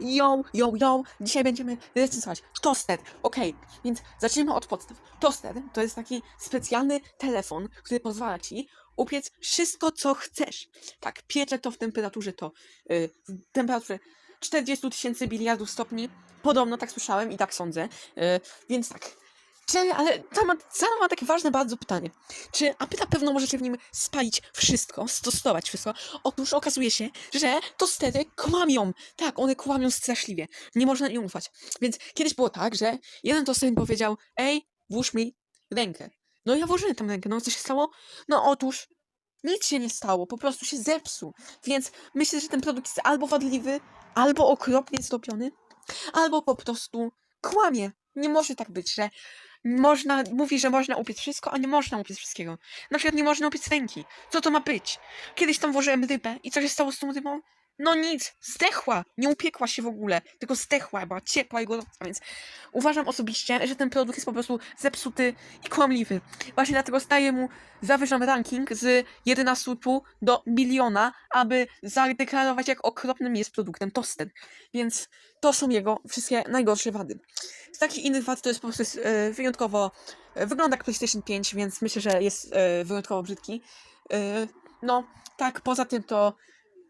Yo, yo, yo, dzisiaj będziemy recenzować Toasted. Okej, więc zacznijmy od podstaw. Toasted to jest taki specjalny telefon, który pozwala ci upiec wszystko, co chcesz. Tak, piecze to w temperaturze to, yy, w temperaturze 40 tysięcy biliardów stopni. Podobno tak słyszałem i tak sądzę. Yy, więc tak. Czy, ale to ma, to ma takie ważne bardzo pytanie. Czy aby na pewno możecie w nim spalić wszystko, stosować wszystko? Otóż okazuje się, że tostery kłamią. Tak, one kłamią straszliwie. Nie można im ufać. Więc kiedyś było tak, że jeden toster mi powiedział, ej, włóż mi rękę. No ja włożyłem tam rękę, no co się stało? No otóż nic się nie stało, po prostu się zepsuł. Więc myślę, że ten produkt jest albo wadliwy, albo okropnie zrobiony, albo po prostu kłamie. Nie może tak być, że można, mówi, że można upiec wszystko, a nie można upiec wszystkiego. Na przykład nie można upiec ręki. Co to ma być? Kiedyś tam włożyłem rybę i co się stało z tą rybą? No nic, zdechła, nie upiekła się w ogóle, tylko zdechła, była ciepła i gorąca, więc uważam osobiście, że ten produkt jest po prostu zepsuty i kłamliwy. Właśnie dlatego staję mu, zawyżam ranking z 11,5 do miliona, aby zadeklarować, jak okropnym jest produktem Toasted. Więc to są jego wszystkie najgorsze wady. Z takich innych wad to jest po prostu e, wyjątkowo, e, wygląda jak PlayStation 5, więc myślę, że jest e, wyjątkowo brzydki. E, no, tak, poza tym to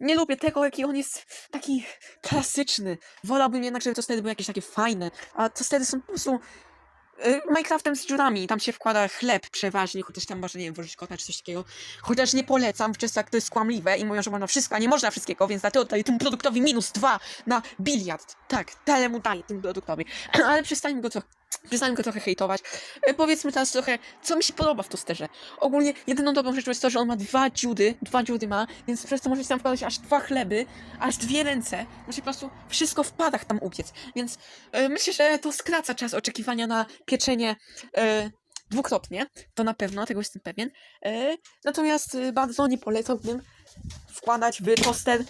nie lubię tego, jaki on jest taki klasyczny. Wolałbym jednak, żeby to wtedy były jakieś takie fajne, a to wtedy są po prostu Minecraftem z dziurami. Tam się wkłada chleb przeważnie, chociaż tam można, nie wiem, włożyć kota czy coś takiego. Chociaż nie polecam, przez tak to jest kłamliwe i mówią, że można wszystko, a nie można wszystkiego, więc dlatego daję tym produktowi minus dwa na biliard. Tak, tyle mu daję tym produktowi. Ale przestańmy go trochę Przestańmy go trochę hejtować. E, powiedzmy teraz trochę, co mi się podoba w tosterze. Ogólnie jedyną dobrą rzeczą jest to, że on ma dwa dziury, dwa dziury ma, więc przez to możecie tam wkładać aż dwa chleby, aż dwie ręce. Możecie po prostu wszystko w padach tam upiec. Więc e, myślę, że to skraca czas oczekiwania na pieczenie e, dwukrotnie. To na pewno, tego jestem pewien. E, natomiast e, bardzo nie polecałbym wkładać w toster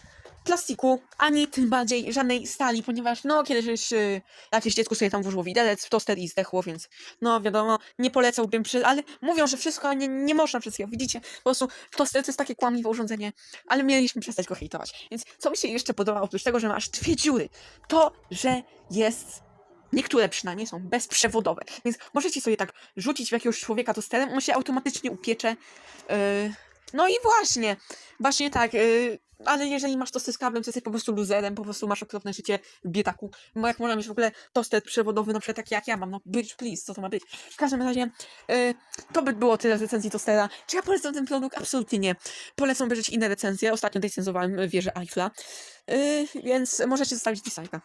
plastiku, ani tym bardziej żadnej stali, ponieważ no kiedyś już y, jakieś dziecko sobie tam włożyło widelec w toster i zdechło, więc no wiadomo, nie polecałbym, przy, ale mówią, że wszystko, nie, nie można wszystkiego, widzicie, po prostu toster to jest takie kłamliwe urządzenie, ale mieliśmy przestać go hejtować, więc co mi się jeszcze podoba, oprócz tego, że ma aż dwie dziury, to, że jest Niektóre przynajmniej są bezprzewodowe, więc możecie sobie tak rzucić w jakiegoś człowieka tosterem, on się automatycznie upiecze. Yy, no i właśnie, właśnie tak, yy, ale jeżeli masz tosty z kablem, to jesteś po prostu luzerem, po prostu masz okropne życie biedaku. Jak można mieć w ogóle toster przewodowy, na przykład taki jak ja mam, no bitch please, co to ma być? W każdym razie, yy, to by było tyle z recenzji tostera. Czy ja polecam ten produkt? Absolutnie nie. Polecam obejrzeć inne recenzje, ostatnio recenzowałem wieżę Eiffla, yy, więc możecie zostawić dislike'a.